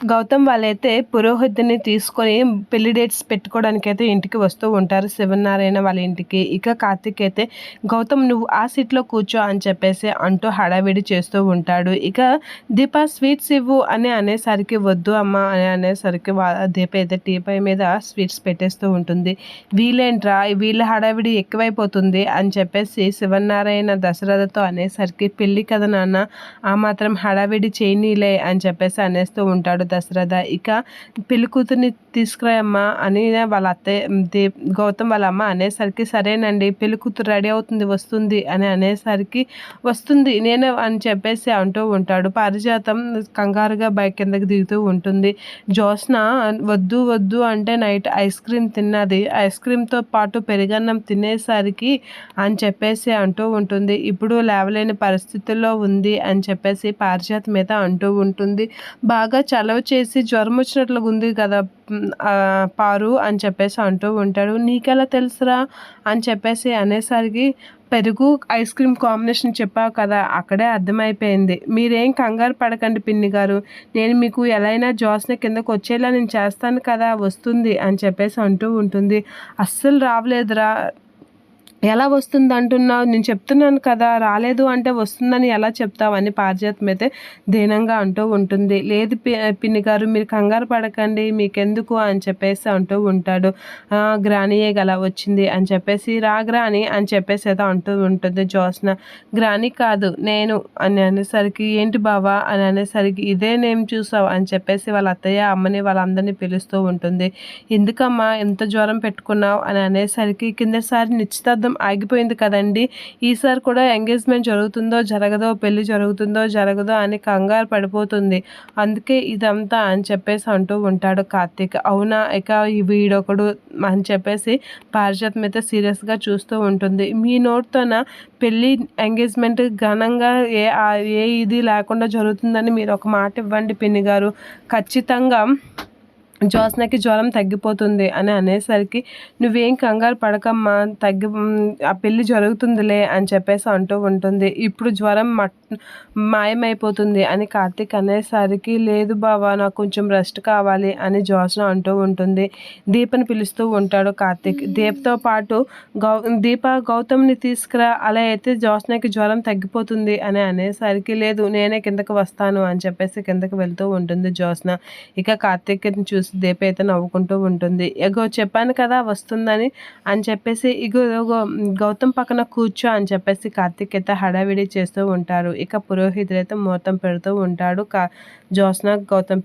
గౌతమ్ వాళ్ళైతే పురోహితుని తీసుకొని పెళ్ళి డేట్స్ పెట్టుకోవడానికి అయితే ఇంటికి వస్తూ ఉంటారు. శివనారాయణ వాళ్ళ ఇంటికి. ఇక కార్తిక్ అయితే గౌతమ్ నువ్వు ఆ సీట్లో కూర్చో అని చెప్పేసి అంటూ హడావిడి చేస్తూ ఉంటాడు. ఇక దీప స్వీట్స్ ఇవ్వు అని అనేసరికి వద్దు అమ్మ అని అనేసరికి దీప అయితే టీపై మీద స్వీట్స్ పెట్టేస్తూ ఉంటుంది. వీళ్ళేంట్రా వీళ్ళ హడావిడి ఎక్కువైపోతుంది అని చెప్పేసి శివనారాయణ దశరథతో అనేసరికి పెళ్ళి కదా నాన్న ఆ మాత్రం హడావిడి చేయనీలే అని చెప్పేసి అనేస్తూ ఉంటాడు. దశరథ ఇక పెళ్ళి కూతుర్ని తీసుకురాయమ్మా అని వాళ్ళ అత్తయ్య గౌతమ్ వాళ్ళ అమ్మ అనేసరికి సరేనండి పెళ్ళి కూతురు రెడీ అవుతుంది వస్తుంది అని అనేసరికి వస్తుంది నేను అని చెప్పేసి అంటూ ఉంటాడు. పారిజాతం కంగారుగా బైక్ కిందకి దిగుతూ ఉంటుంది. జ్యోత్స్న వద్దు వద్దు అంటే నైట్ ఐస్ క్రీమ్ తిన్నది. ఐస్ క్రీమ్తో పాటు పెరుగన్నం తినేసరికి అని చెప్పేసి అంటూ ఉంటుంది. ఇప్పుడు లేవలేని పరిస్థితుల్లో ఉంది అని చెప్పేసి పారిజాతం మీద అంటూ ఉంటుంది. బాగా చలవ చేసి జ్వరం వచ్చినట్లుగా ఉంది కదా పారు అని చెప్పేసి అంటూ ఉంటాడు. నీకెలా తెలుసురా అని చెప్పేసి అనేసరికి పెరుగు ఐస్ క్రీమ్ కాంబినేషన్ చెప్పావు కదా అక్కడే అర్థమైపోయింది. మీరేం కంగారు పడకండి పిన్ని గారు. నేను మీకు ఎలా అయినా జోస్న కిందకు వచ్చేలా నేను చేస్తాను కదా వస్తుంది అని చెప్పేసి అంటూ ఉంటుంది. అస్సలు రావలేదురా. ఎలా వస్తుంది అంటున్నావు నేను చెప్తున్నాను కదా రాలేదు అంటే వస్తుందని ఎలా చెప్తావని పారిజాతం అయితే దీనంగా అంటూ ఉంటుంది. లేదు పిన్ని గారు మీరు కంగారు పడకండి మీకెందుకు అని చెప్పేసి అంటూ ఉంటాడు. గ్రానీయే గల వచ్చింది అని చెప్పేసి రా గ్రాని అని చెప్పేసి అయితే అంటూ ఉంటుంది జోస్న గ్రాని కాదు నేను అని అనేసరికి ఏంటి బావా అని అనేసరికి ఇదే నేను చూసావు అని చెప్పేసి వాళ్ళ అత్తయ్య అమ్మని వాళ్ళందరినీ పిలుస్తూ ఉంటుంది. ఎందుకమ్మా ఎంత జ్వరం పెట్టుకున్నావు అని అనేసరికి కిందసారి నిశ్చితార్థం ఆగిపోయింది కదండి. ఈసారి కూడా ఎంగేజ్మెంట్ జరుగుతుందో జరగదో పెళ్ళి జరుగుతుందో జరగదో అని కంగారు పడిపోతుంది. అందుకే ఇదంతా అని చెప్పేసి అంటూ ఉంటాడు కార్తీక్. అవునా? ఇక వీడొకడు అని చెప్పేసి పారిజాతం అయితే సీరియస్గా చూస్తూ ఉంటుంది. మీ నోట్తోన పెళ్ళి ఎంగేజ్మెంట్ ఘనంగా ఏ ఏ ఇది లేకుండా జరుగుతుందని మీరు ఒక మాట ఇవ్వండి పిన్ని గారు. ఖచ్చితంగా జ్యోత్స్నకి జ్వరం తగ్గిపోతుంది అని అనేసరికి నువ్వేం కంగారు పడకమ్మా తగ్గి ఆ పెళ్ళి జరుగుతుందిలే అని చెప్పేసి అంటూ ఉంటుంది. ఇప్పుడు జ్వరం మట్ మాయమైపోతుంది అని కార్తీక్ అనేసరికి లేదు బావా నాకు కొంచెం రెస్ట్ కావాలి అని జ్యోత్స్న అంటూ ఉంటుంది. దీపని పిలుస్తూ ఉంటాడు కార్తీక్. దీప్తో పాటు గౌ దీప గౌతమ్ని తీసుకురా అలా అయితే జ్యోత్స్నకి జ్వరం తగ్గిపోతుంది అని అనేసరికి లేదు నేనే కిందకి వస్తాను అని చెప్పేసి కిందకి వెళ్తూ ఉంటుంది జ్యోత్స్న ఇక కార్తీక్ని చూసి చూసి దీప అయితే నవ్వుకుంటూ ఉంటుంది. ఎగో చెప్పాను కదా వస్తుందని అని చెప్పేసి ఇగో గౌతమ్ పక్కన కూర్చో అని చెప్పేసి కార్తీక్ అయితే హడావిడి చేస్తూ ఉంటారు. ఇక పురోహితుడు అయితే ముహూర్తం పెడుతూ ఉంటాడు. కా జ్యోత్స్న గౌతమ్ పిల్ల